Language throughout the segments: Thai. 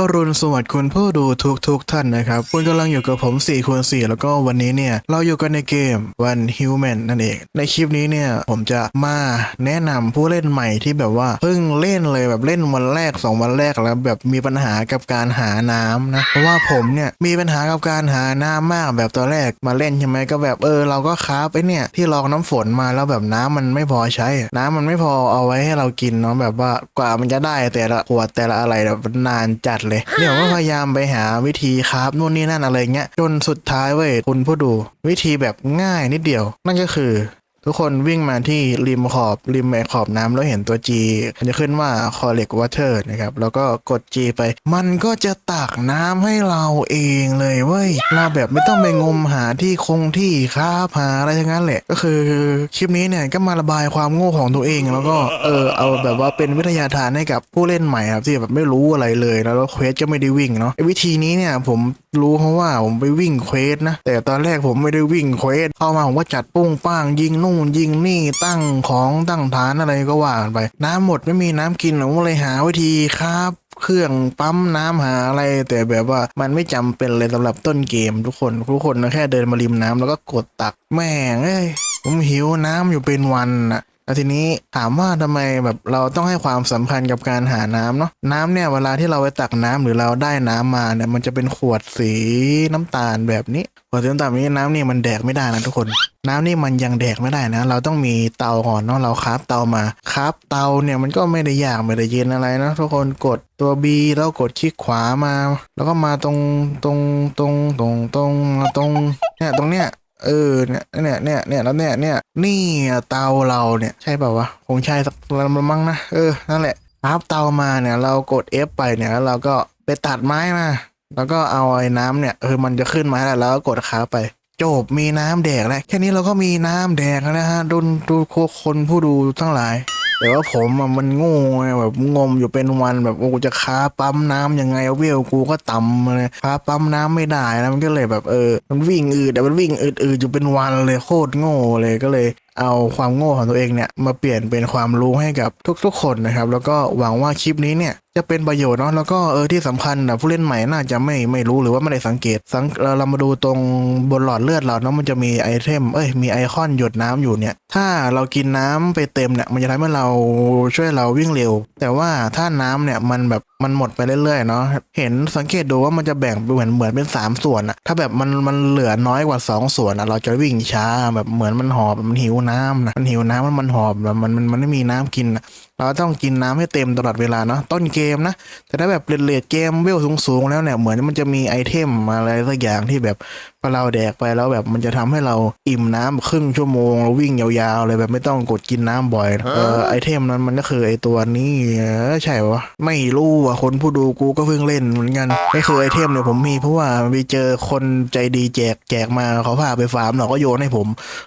อรุณสวัสดิ์คุณผู้ดูทุกทุกๆท่านนะครับ คุณกำลังอยู่กับผม4คูณ4แล้วก็วันนี้เนี่ย เราอยู่กันในเกม One Human นั่นเอง ในคลิปนี้เนี่ย ผมจะมาแนะนำผู้เล่นใหม่ที่แบบว่า เพิ่งเล่นเลยแบบเล่นวันแรก 2 วันแรกแล้วแบบมีปัญหากับการหาน้ำนะ เพราะว่าผมเนี่ย มีปัญหากับการหาน้ำมากแบบตอนแรกมาเล่นใช่ไหมก็แบบเออเราก็คราฟไอ้เนี่ยที่รองน้ำฝนมาแล้วแบบน้ำมันไม่พอใช้ น้ำมันไม่พอเอาไว้ให้เรากินเนาะแบบว่ากว่ามันจะได้แต่ละขวดแต่ละอะไรแบบนานจัดเลยเนี่ยก็พยายามไปหาวิธีคราฟนู่นนี่นั่นอะไรเงี้ยจนสุดท้ายเว้ยคุณผู้ดูวิธีแบบง่ายนิดเดียว นั่นก็คือ ทุกคนวิ่งมาที่ริมขอบริมไอขอบน้ำแล้วเห็นตัว G มันจะขึ้นว่า collect water นะครับ แล้วก็กด G ไป มันก็จะตักน้ำให้เราเองเลยเว้ย เราแบบไม่ต้องไปงมหาที่คงที่ครับหาอะไรทั้งนั้นแหละ ก็คือคลิปนี้เนี่ยก็มาระบายความโง่ของตัวเอง แล้วก็เออเอาแบบว่าเป็นวิทยาทานให้กับผู้เล่นใหม่ครับที่แบบไม่รู้อะไรเลย แล้วเควสก็ไม่ได้วิ่งเนาะวิธีนี้เนี่ยผม รู้เพราะว่าผมไปวิ่งเควสนะ แต่ตอนแรกผมไม่ได้วิ่งเควสเข้ามาผมก็จัดปุ้งป้างยิงนู่นยิงนี่ตั้งของตั้งฐานอะไรก็ว่ากันไป น้ำหมดไม่มีน้ำกินผมเลยหาวิธีครับเครื่องปั๊มน้ำหาอะไร แต่แบบว่ามันไม่จำเป็นเลยสำหรับต้นเกม ทุกคนทุกคนแค่เดินมาริมน้ำแล้วก็กดตักแม่งเอ้ยผมหิวน้ำอยู่เป็นวันนะ แล้วทีนี้ถามว่าทำไมแบบเราต้องให้ความสำคัญกับการหาน้ำเนาะน้ำเนี่ยเวลาที่เราไปตักน้ำหรือเราได้น้ำมาเนี่ยมันจะเป็นขวดสีน้ำตาลแบบนี้ขวดสีน้ำตาลนี้น้ำนี่มันแดกไม่ได้นะทุกคน น้ำนี่มันยังแดกไม่ได้นะ เราต้องมีเตาก่อนเนาะเราคราฟเตามาคราฟเตาเนี่ยมันก็ไม่ได้ยากไม่ได้เย็นอะไรนะทุกคนกดตัว B แล้วกดคลิกขวามา แล้วก็มาตรงตรงตรงตรงตรงตรงเนี่ยตรงเนี้ย เออเนี่ยเนี่ยเนี่ยเนี่ยแล้วเนี่ยเนี่ยนี่เตาเราเนี่ยใช่เปล่าวะคงใช่สักละมั้งนะเออนั่นแหละครับเตามาเนี่ยเรากด F ไปเนี่ยแล้วเราก็ไปตัดไม้มาแล้วก็เอาไอ้น้ำเนี่ยเออมันจะขึ้นมาแล้วแล้วก็กดค้าไปจบมีน้ำแดกแล้วแค่นี้เราก็มีน้ำแดกแล้วนะฮะดูดูคนผู้ดูทั้งหลาย แต่ว่าผมอะมันโง่ไงแบบงมอยู่เป็นวันแบบกูจะค้าปั๊มน้ำยังไงเวลกูก็ต่ำเลยค้าปั๊มน้ำไม่ได้นะมันก็เลยแบบเออ มันวิ่งอืดแต่มันวิ่งอืดอืดอยู่เป็นวันเลยโคตรโง่เลยก็เลยเอาความโง่ของตัวเองเนี่ยมาเปลี่ยนเป็นความรู้ให้กับทุกๆคนนะครับ แล้วก็หวังว่าคลิปนี้เนี่ยจะเป็นประโยชน์เนาะแล้วก็เออที่สำคัญนะผู้เล่นใหม่น่าจะไม่ไม่รู้หรือว่าไม่ได้สังเกตสังเราเรามาดูตรงบนหลอดเลือดเราเนาะมันจะมีไอเทมเอ้ยมีไอคอนหยดน้ำอยู่เนี่ย ถ้าเรากินน้ำไปเต็มเนี่ยมันจะทำให้เราช่วยเราวิ่งเร็ว แต่ว่าถ้าน้ำเนี่ยมันแบบมันหมดไปเรื่อยๆเนาะเห็นสังเกตดูว่ามันจะแบ่งเหมือนเหมือนเป็นสามส่วนอะถ้าแบบมันมันเหลือน้อยกว่าสองส่วนอะเราจะวิ่งช้าแบบเหมือนมันหอบมันหิวน้ำนะมันหิวน้ำมันมันหอบแบบมันมันมันไม่มีน้ำกินอะเราต้องกินน้ำให้เต็มตลอดเวลาเนาะต้นเกมนะ แต่ถ้าแบบเลดๆเกมเวลสูงๆแล้วเนี่ยเหมือนมันจะมีไอเทมอะไรสักอย่างที่แบบพอเราแดกไปแล้วแบบมันจะทำให้เราอิ่มน้ำครึ่งชั่วโมงเราวิ่งยาวๆเลยแบบไม่ต้องกดกินน้ำบ่อยนะเออไอเทมนั้นมันก็คือไอตัวนี้เออใช่ปะไม่รู้อะคนผู้ดูกูก็เพิ่งเล่นเหมือนกันก็คือไอเทมเนี่ยผมมีเพราะว่าไปเจอคนใจดีแจกแจกมาเขาพาไปฟาร์มเราก็โยนให้ผม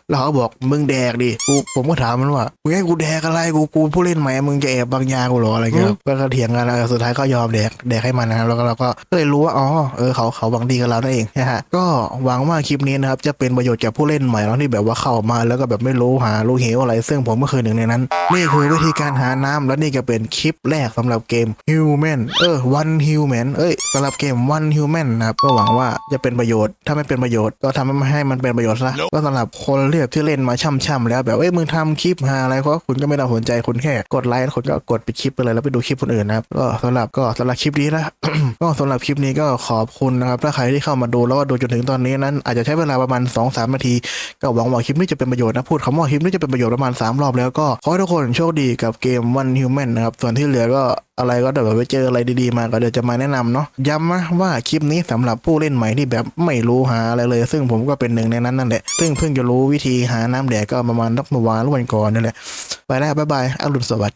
แล้วเขาก็บอกมึงแดกดิกูผมก็ถามมันว่ามึงให้กูแดกอะไรกูกูผู้เล่นใหม่มึงจะแอบบางยากูเหรออะไรเงี้ยก็ก็เถียงกันแล้วสุดท้ายก็ยอมแดกแดกให้มันนะครับแล้วก็เราก็เลยรู้ว่าอ๋อเออเขาเขาหวังดีกับเรานั่นเองนะฮะก็หวังว่าคลิปนี้นะครับจะเป็นประโยชน์แก่ผู้เล่นใหม่แล้วที่แบบว่าเข้ามาแล้วก็แบบไม่รู้หารู้เหวอะไร ซึ่งผมก็คือหนึ่งในนั้น นี่คือวิธีการหาน้ำและนี่ก็เป็นคลิปแรกสำหรับเกม Human เออ One Human เอ้ยสำหรับเกม One Human นะครับก็หวังว่าจะเป็นประโยชน์ถ้าไม่เป็นประโยชน์ก็ทำให้มันเป็นประโยชน์ซะก็สำหรับคนเรียบที่เล่นมาช่ำๆแล้วแบบเอ้ยมึงทำคลิปหาอะไรเพราะคุณก็ไม่ต้องสนใจคุณแค่กดไลค์คุณก็กดไปคลิปไปเลยแล้วไปดูคลิปคนอื่นนะครับก็สำหรับก็สำหรับคลิปนี้นะก็สำหรับคลิปนี้ก็ขอบคุณนะครับถ้าใครที่เข้ามาดูแล้วก็ดูจนถึงตอนนี้นั้น อาจจะใช้เวลาประมาณ2-3นาที ก็หวังว่าคลิปนี้จะเป็นประโยชน์นะพูดคำว่าคลิปนี้จะเป็นประโยชน์ประมาณ 3 รอบแล้วก็ขอให้ทุกคนโชคดีกับเกม One Human นะครับส่วนที่เหลือก็อะไรก็เดี๋ยวไปเจออะไรดีๆมาก็เดี๋ยวจะมาแนะนำเนาะย้ำนะว่าคลิปนี้สำหรับผู้เล่นใหม่ที่แบบไม่รู้หาอะไรเลย ซึ่งผมก็เป็นหนึ่งในนั้นนั่นแหละซึ่งเพิ่งจะรู้วิธีหาน้ำแดดก็ประมาณนักเมื่อวานหรือวันก่อนนั่นแหละไปแล้วบ๊ายบายอรุณสวัสดิ